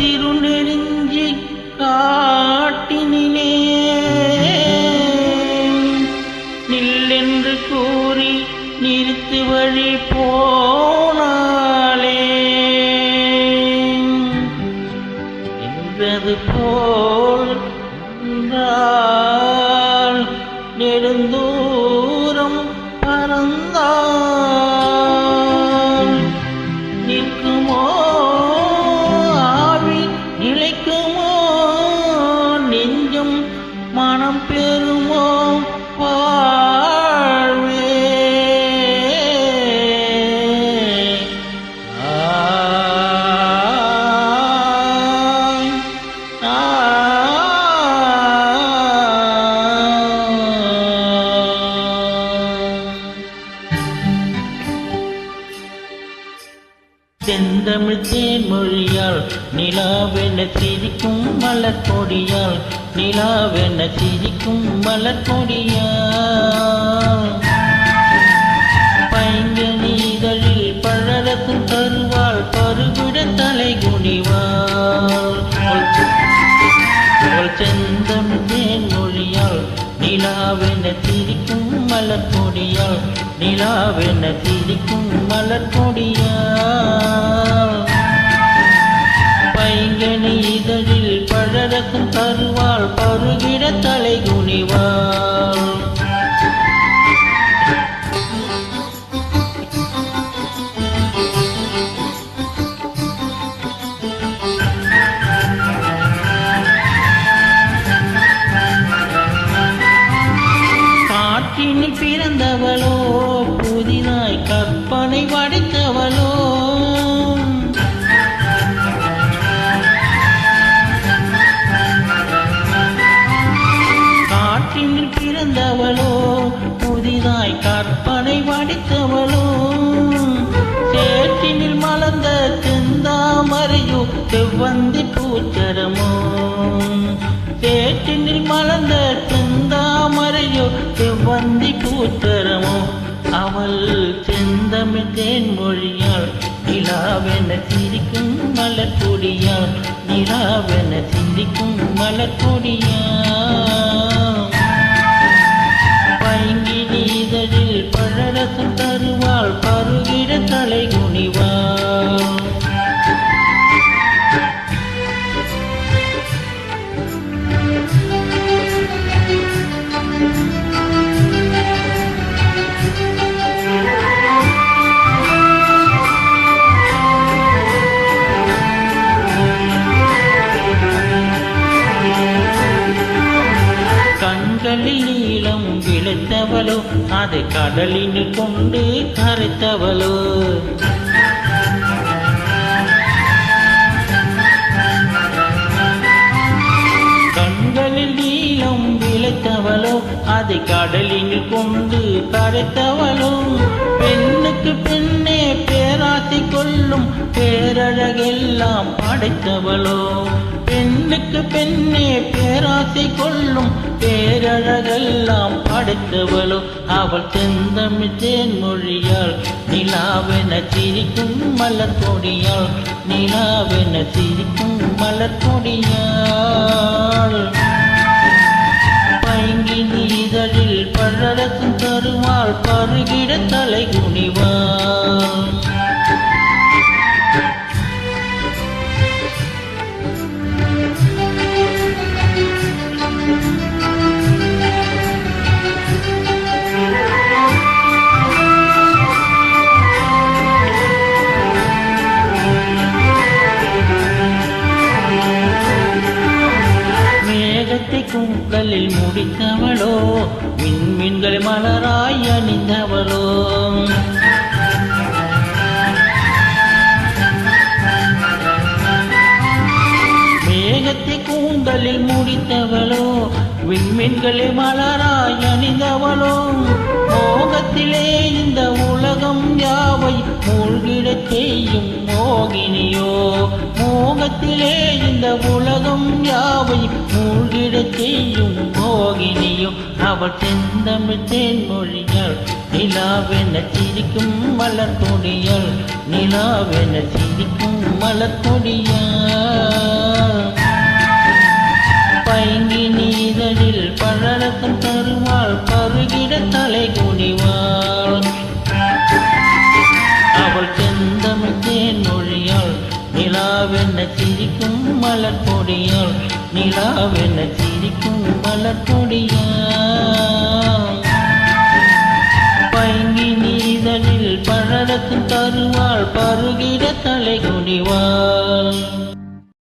திருநெறிஞ்சி காட்டினிலே. நில்லென்று கூறி நிறுத்து வழி போனாலே என்பது போல் நெடுந்தூரம் பறந்தால் செந்தமிழ் தேமொழியால் நிலாவென சிரிக்கும் மலர்கொடியால் நிலாவென சிரிக்கும் மலர் கொடியால் பைங்கனி இதழில் பழரசும் தருவாள் பருகுட தலை குனிவாள் அவள் செந்தம் தேன்மொழியால் நிலாவென சிரிக்கும் மலர்கொடியால் நிலாவென சிரிக்கும் மலர் கற்பனை வடித்தவளும். சேற்றினில் மலர்ந்த செந்தாமரையும் செவ்வந்தி பூச்சரமும். சேற்றினில் மலர்ந்த செந்தாமரையும் செவ்வந்தி பூச்சரமும். அவள் செந்தமிழ் தேன்மொழியாள் நிலாவென சிரிக்கும் மலர் கொடியாள் நிலாவென சிரிக்கும் மலர் கொடியாள் கண்களில் நீளம் விளைத்தவளோ அதை கடலில் கொண்டு கரைத்தவளோ. கண்களில் நீளம் விழுத்தவளோ அதை கடலில் கொண்டு கரைத்தவளோ. பெண்ணுக்கு பெண்ணே பேராசை கொள்ளும் பேரழகெல்லாம் படைத்தவளோ. பெண்ணுக்கு பெண்ணே பேராசை கொள்ளும் பேரழகெல்லாம் படைத்தவளோ. அவள் செந்தமிழ் தேன்மொழியாள் நிலாவென சிரிக்கும் மலர் கொடியாள் நிலாவென சிரிக்கும் மலர் கொடியாள் பைங்கி நீதழில் பழரசும் தருவாள் பருகிட தலை குனிவாள். மேகத்தை கும்பலில் முடித்தவளோ விண்மீன்களை மலராய் அணிந்தவளோ. மேகத்தை கூந்தலில் முடித்தவளோ விண்மீன்களை மலராய் அணிந்தவளோ. மோகத்திலே இந்த உலகம் யாவை மூழ்கிடச் செய்யும் மோகினியோ? மோகத்திலே இந்த உலகம் யாவை மூழ் செய்யும் மோகினியும் அவள் செந்தமிழ் தேன்மொழியாள் நிலாவென சிரிக்கும் மலர்கொடியாள் நிலாவென சிரிக்கும் மலர் பைங்கி நீதழில் பழரசம் தருவாள் பருகிட தலை குடிவாள் அவள் செந்தமிழ் தேன் மொழியாள் நிலாவென சிரிக்கும் மலர் கொடியாள் நிலாவென சிரிக்கும் மலர்கொடியா? பைங்கி நீதனில் பழரக்கும் தருவாள் பருகிட தலை குடிவாள்